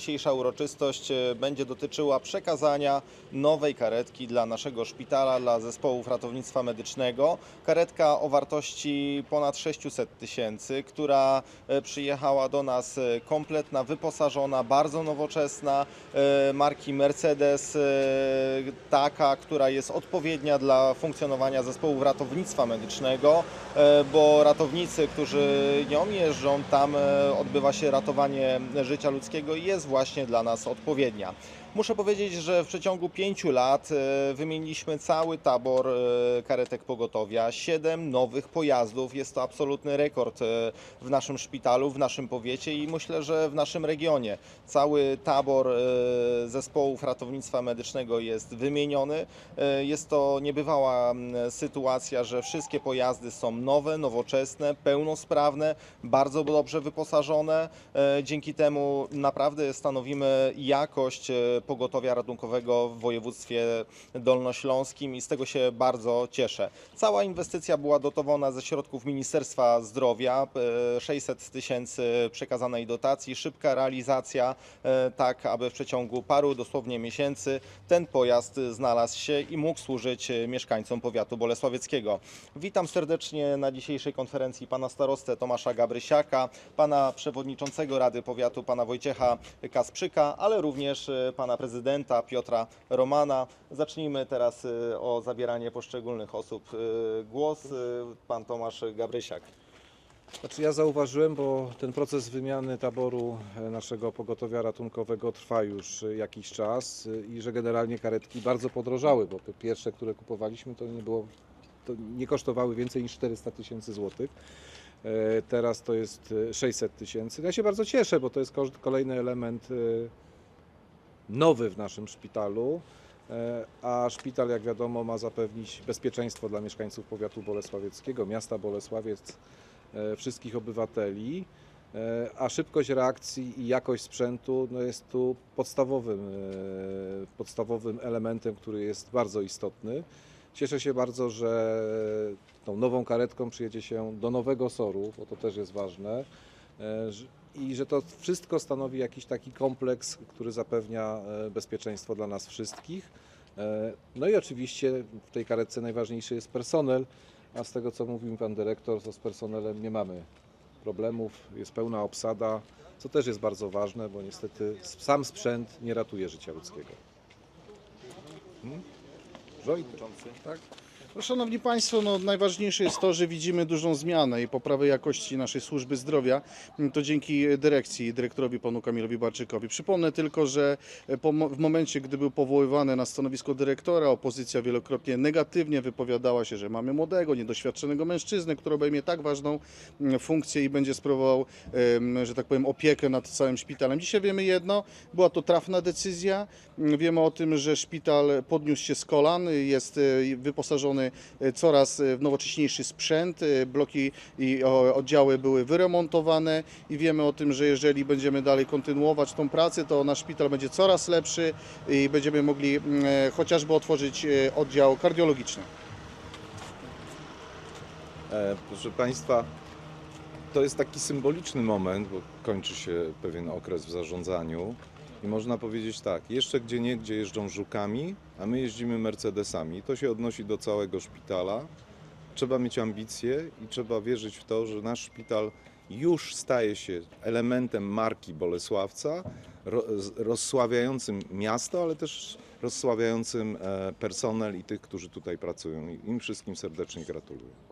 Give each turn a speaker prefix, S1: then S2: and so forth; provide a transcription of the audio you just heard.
S1: dzisiejsza uroczystość e, będzie dotyczyła przekazania nowej karetki dla naszego szpitala, dla zespołów ratownictwa medycznego. Karetka o wartości ponad 600 tysięcy, która e, przyjechała do nas e, kompletna, wyposażona, bardzo nowoczesna, marki Mercedes, taka, która jest odpowiednia dla funkcjonowania zespołów ratownictwa medycznego, bo ratownicy, którzy nią jeżdżą, tam odbywa się ratowanie życia ludzkiego i jest właśnie dla nas odpowiednia. Muszę powiedzieć, że w przeciągu pięciu lat e, wymieniliśmy cały tabor e, karetek pogotowia, siedem nowych pojazdów. Jest to absolutny rekord e, w naszym szpitalu, w naszym powiecie i myślę, że w naszym regionie. Cały tabor zespołów ratownictwa medycznego jest wymieniony. Jest to niebywała sytuacja, że wszystkie pojazdy są nowe, nowoczesne, pełnosprawne, bardzo dobrze wyposażone. Dzięki temu naprawdę stanowimy jakość e, pogotowia ratunkowego w województwie dolnośląskim i z tego się bardzo cieszę. Cała inwestycja była dotowana ze środków Ministerstwa Zdrowia, e, 600 tysięcy przekazanej dotacji, szybka realizacja, e, tak aby w przeciągu paru dosłownie miesięcy ten pojazd znalazł się i mógł służyć e, mieszkańcom powiatu bolesławieckiego. Witam serdecznie na dzisiejszej konferencji pana starostę Tomasza Gabrysiaka, pana przewodniczącego Rady Powiatu, pana Wojciecha Kasprzyka, ale również e, pana prezydenta Piotra Romana. Zacznijmy teraz e, o zabieranie poszczególnych osób e, głos. Pan Tomasz Gabrysiak.
S2: Znaczy ja zauważyłem, bo ten proces wymiany taboru naszego pogotowia ratunkowego trwa już jakiś czas i że generalnie karetki bardzo podrożały, bo pierwsze, które kupowaliśmy, to nie było, to nie kosztowały więcej niż 400 tysięcy złotych. E, Teraz to jest e, 600 tysięcy. Ja się bardzo cieszę, bo to jest ko- kolejny element e, nowy w naszym szpitalu. E, A szpital, jak wiadomo, ma zapewnić bezpieczeństwo dla mieszkańców powiatu bolesławieckiego, miasta Bolesławiec, e, wszystkich obywateli, e, a szybkość reakcji i jakość sprzętu no jest tu podstawowym, e, podstawowym elementem, który jest bardzo istotny. Cieszę się bardzo, że tą nową karetką przyjedzie się do Nowego Soru, bo to też jest ważne, e, i że to wszystko stanowi jakiś taki kompleks, który zapewnia e, bezpieczeństwo dla nas wszystkich. E, No i oczywiście w tej karetce najważniejszy jest personel, a z tego co mówił pan dyrektor, to z personelem nie mamy problemów, jest pełna obsada, co też jest bardzo ważne, bo niestety sam sprzęt nie ratuje życia ludzkiego. Hmm? Wojtek, tak?
S3: No, Szanowni Państwo, no, najważniejsze jest to, że widzimy dużą zmianę i poprawę jakości naszej służby zdrowia. To dzięki dyrekcji, dyrektorowi panu Kamilowi Barczykowi. Przypomnę tylko, że mo- w momencie, gdy był powoływany na stanowisko dyrektora, opozycja wielokrotnie negatywnie wypowiadała się, że mamy młodego, niedoświadczonego mężczyznę, który obejmie tak ważną mm, funkcję i będzie sprawował, że tak powiem, opiekę nad całym szpitalem. Dzisiaj wiemy jedno, była to trafna decyzja. Wiemy o tym, że szpital podniósł się z kolan, jest e, wyposażony e, coraz e, w nowocześniejszy sprzęt, e, bloki i oddziały były wyremontowane i wiemy o tym, że jeżeli będziemy dalej kontynuować tą pracę, to nasz szpital będzie coraz lepszy i będziemy mogli mm, e, chociażby otworzyć e, oddział kardiologiczny.
S2: E, Proszę Państwa, to jest taki symboliczny moment, bo kończy się pewien okres w zarządzaniu i można powiedzieć tak, jeszcze gdzie nie, gdzie jeżdżą żukami, a my jeździmy Mercedesami. To się odnosi do całego szpitala. Trzeba mieć ambicje i trzeba wierzyć w to, że nasz szpital już staje się elementem marki Bolesławca, rozsławiającym miasto, ale też rozsławiającym e, personel i tych, którzy tutaj pracują. I Im wszystkim serdecznie gratuluję.